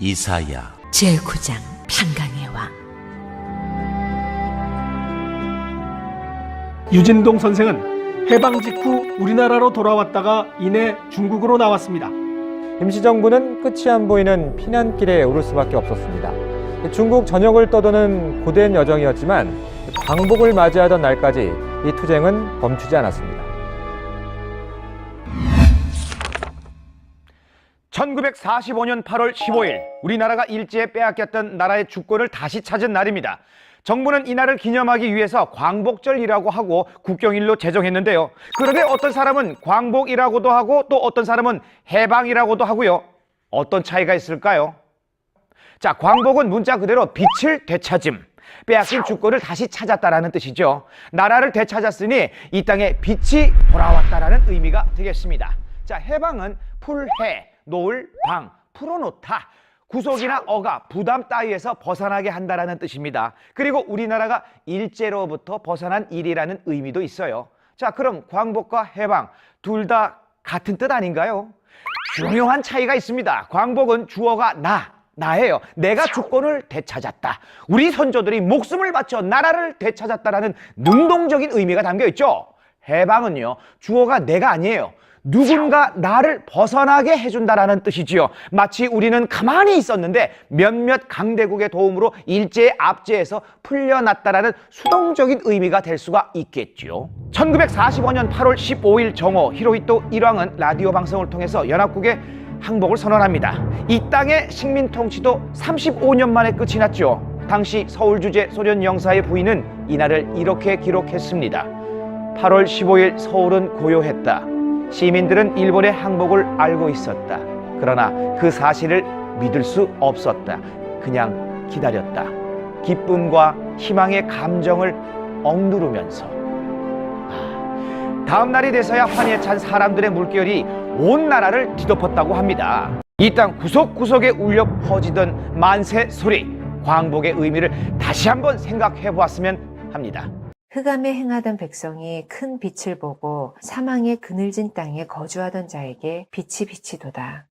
이사야 제9장 평강의 왕 유진동 선생은 해방 직후 우리나라로 돌아왔다가 이내 중국으로 나왔습니다. 임시정부는 끝이 안 보이는 피난길에 오를 수밖에 없었습니다. 중국 전역을 떠도는 고된 여정이었지만 광복을 맞이하던 날까지 이 투쟁은 멈추지 않았습니다. 1945년 8월 15일 우리나라가 일제에 빼앗겼던 나라의 주권을 다시 찾은 날입니다. 정부는 이날을 기념하기 위해서 광복절이라고 하고 국경일로 제정했는데요. 그런데 어떤 사람은 광복이라고도 하고 또 어떤 사람은 해방이라고도 하고요. 어떤 차이가 있을까요? 자, 광복은 문자 그대로 빛을 되찾음. 빼앗긴 주권을 다시 찾았다라는 뜻이죠. 나라를 되찾았으니 이 땅에 빛이 돌아왔다라는 의미가 되겠습니다. 자, 해방은 풀해, 놓을 방, 풀어놓다. 구속이나 억압, 부담 따위에서 벗어나게 한다라는 뜻입니다. 그리고 우리나라가 일제로부터 벗어난 일이라는 의미도 있어요. 자, 그럼 광복과 해방 둘 다 같은 뜻 아닌가요? 중요한 차이가 있습니다. 광복은 주어가 나, 나예요. 내가 주권을 되찾았다. 우리 선조들이 목숨을 바쳐 나라를 되찾았다라는 능동적인 의미가 담겨 있죠. 해방은요, 주어가 내가 아니에요. 누군가 나를 벗어나게 해준다라는 뜻이지요. 마치 우리는 가만히 있었는데 몇몇 강대국의 도움으로 일제의 압제에서 풀려났다라는 수동적인 의미가 될 수가 있겠지요. 1945년 8월 15일 정오 히로히토 일왕은 라디오 방송을 통해서 연합국의 항복을 선언합니다. 이 땅의 식민 통치도 35년 만에 끝이 났죠. 당시 서울 주재 소련 영사의 부인은 이날을 이렇게 기록했습니다. 8월 15일 서울은 고요했다. 시민들은 일본의 항복을 알고 있었다. 그러나 그 사실을 믿을 수 없었다. 그냥 기다렸다. 기쁨과 희망의 감정을 억누르면서. 아, 다음 날이 돼서야 환희에 찬 사람들의 물결이 온 나라를 뒤덮었다고 합니다. 이 땅 구석구석에 울려 퍼지던 만세 소리, 광복의 의미를 다시 한번 생각해 보았으면 합니다. 흑암에 행하던 백성이 큰 빛을 보고 사망의 그늘진 땅에 거주하던 자에게 빛이 비치도다.